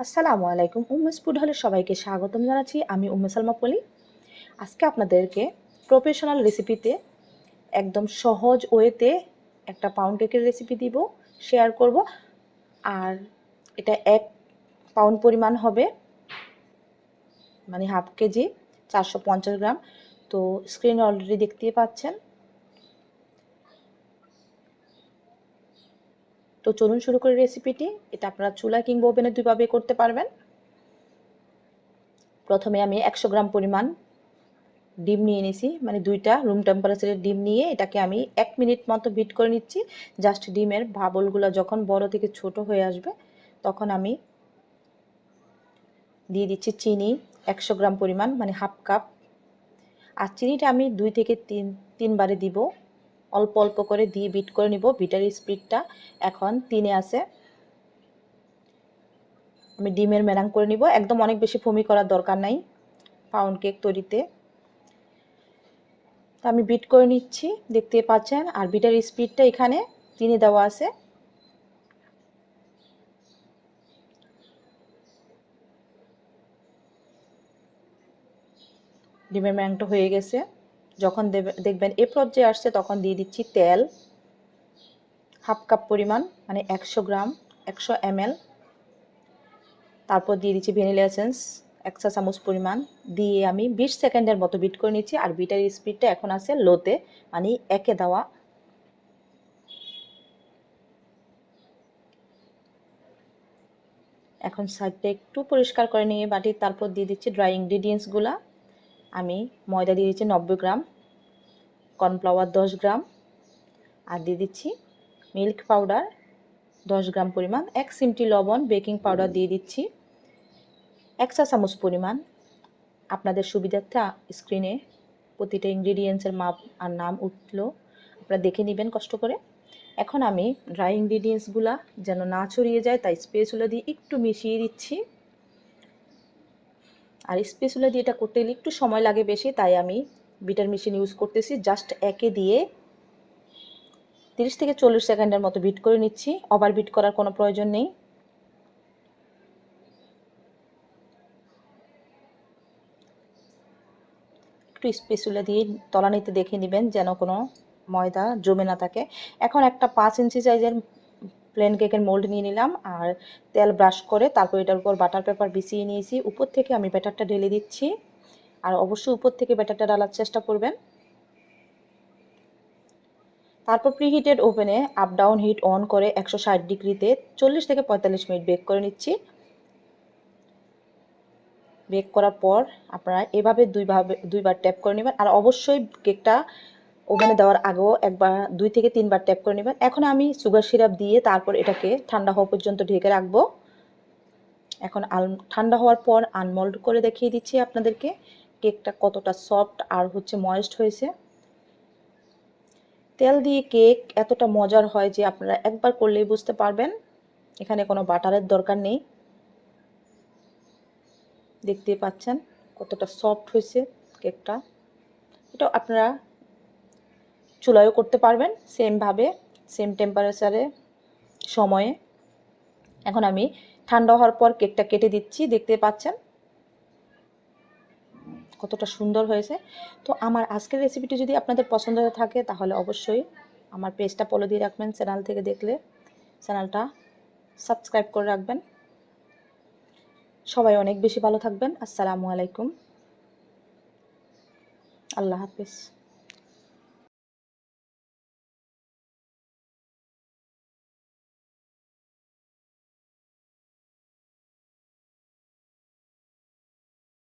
আসসালামু আলাইকুম। উম্মেস ফুড হলে সবাইকে স্বাগতম জানাচ্ছি। আমি উম্মে সালমা পলি। আজকে আপনাদেরকে প্রফেশনাল রেসিপিতে একদম সহজ ওয়েতে একটা পাউন্ড কেকের রেসিপি দিব শেয়ার করব। আর এটা এক পাউন্ড পরিমাণ হবে মানে হাফ কেজি, চারশো পঞ্চাশ গ্রাম। তো স্ক্রিনে অলরেডি দেখতে পাচ্ছেন। তো চলুন শুরু করি রেসিপিটি এটা আপনারা চুলা কিংবা ওভেনে দুইভাবে করতে পারবেন। প্রথমে আমি একশো গ্রাম পরিমাণ ডিম নিয়ে নিছি। মানে দুইটা রুম টেম্পারেচারের ডিম নিয়ে এটাকে আমি এক মিনিট মতো বিট করে নিচ্ছি। জাস্ট ডিমের ভাবলগুলো যখন বড় থেকে ছোট হয়ে আসবে, তখন আমি দিয়ে দিচ্ছি চিনি একশো গ্রাম পরিমাণ মানে হাফ কাপ আর চিনিটা আমি দুই থেকে তিন, তিনবারে দিব। অল্প অল্প করে দিয়ে বিট করে নিব বিটার স্পিডটা এখন তিনে আছে। আমি ডিমের মেলাং করে নিব, একদম অনেক বেশি ফমি করার দরকার নাই পাউন্ড কেক তৈরিতে। তো আমি বিট করে নিচ্ছি, দেখতে পাচ্ছেন, আর বিটার স্পিডটা এখানে তিনে দেওয়া আছে। ডিমের ম্যাংটা হয়ে গেছে। যখন দেখবেন এ পর্যায়ে আসছে, তখন দিয়ে দিচ্ছি তেল, হাফ কাপ পরিমাণ মানে একশো গ্রাম, একশো এম তারপর দিয়ে দিচ্ছি ভ্যানিলা এসেন্স, এক চা চামচ পরিমাণ। দিয়ে আমি বিশ সেকেন্ডের মতো বিট করে নিচ্ছি, আর বিটার স্পিডটা এখন আছে লোতে মানে একে দেওয়া। এখন সাইডটা একটু পরিষ্কার করে নিয়ে বাটি, তারপর দিয়ে দিচ্ছি ড্রাই ইনগ্রিডিয়েন্টসগুলা। আমি ময়দা দিয়ে দিচ্ছি নব্বই গ্রাম, কর্নফ্লাওয়ার দশ গ্রাম, আর দিয়ে দিচ্ছি মিল্ক পাউডার দশ গ্রাম পরিমাণ, এক সিমটি লবণ, বেকিং পাউডার দিয়ে দিচ্ছি এক চা চামচ পরিমাণ। আপনাদের সুবিধার্থে স্ক্রিনে প্রতিটা ইনগ্রিডিয়েন্টসের মাপ আর নাম উঠল, আপনারা দেখে নেবেন কষ্ট করে। এখন আমি ড্রাই ইনগ্রিডিয়েন্টসগুলা যেন না ছড়িয়ে যায়, তাই স্পেসগুলো দিয়ে একটু মিশিয়ে দিচ্ছি। আর স্পেসুলা দিয়ে এটা করতে গেলে একটু সময় লাগে বেশি, তাই আমি বিটার মেশিন ইউজ করতেছি। জাস্ট একে দিয়ে তিরিশ থেকে চল্লিশ সেকেন্ডের মতো বিট করে নিচ্ছি। ওভার বিট করার কোনো প্রয়োজন নেই। একটু স্পেসুলা দিয়ে তলানিতে দেখে নেবেন যেন কোনো ময়দা জমে না থাকে। এখন একটা পাঁচ ইঞ্চি সাইজের প্লেন কেকের মোল্ড নিয়ে নিলাম আর তেল ব্রাশ করে তারপর এটার উপর বাটার পেপার বিছিয়ে নিয়েছি। উপর থেকে আমি ব্যাটারটা ঢেলে দিচ্ছি আর অবশ্যই উপর থেকে ব্যাটারটা ডালার চেষ্টা করবেন। তারপর প্রিহিটেড ওভেনে আপ ডাউন হিট অন করে একশো ষাট ডিগ্রিতে চল্লিশ থেকে পঁয়তাল্লিশ মিনিট বেক করে নিচ্ছি। বেক করার পর আপনারা এভাবে দুইভাবে দুইবার ট্যাপ করে নেবেন। আর অবশ্যই কেকটা ওভেনে দেওয়ার আগেও একবার, দুই থেকে তিনবার ট্যাপ করে নেবেন। এখন আমি সুগার সিরাপ দিয়ে তারপর এটাকে ঠান্ডা হওয়া পর্যন্ত ঢেকে রাখব। এখন আল, ঠান্ডা হওয়ার পর আনমোল্ড করে দেখিয়ে দিচ্ছি আপনাদেরকে। কেকটা কতটা সফট আর হচ্ছে ময়েস্ট হয়েছে। তেল দিয়ে কেক এতটা মজার হয় যে আপনারা একবার করলেই বুঝতে পারবেন। এখানে কোনো বাটারের দরকার নেই। দেখতে পাচ্ছেন কতটা সফট হয়েছে কেকটা। এটা আপনারা চুলায়ও করতে পারবেন সেমভাবে সেম টেম্পারেচারে সময়ে। এখন আমি ঠান্ডা হওয়ার পর কেকটা কেটে দিচ্ছি, দেখতে পাচ্ছেন? কতটা সুন্দর হয়েছে। তো আমার আজকের রেসিপিটি যদি আপনাদের পছন্দ হয়ে থাকে, তাহলে অবশ্যই আমার পেজটা ফলো দিয়ে রাখবেন চ্যানেল থেকে দেখলে চ্যানেলটা সাবস্ক্রাইব করে রাখবেন। সবাই অনেক বেশি ভালো থাকবেন। আসসালামু আলাইকুম। আল্লাহ হাফিজ।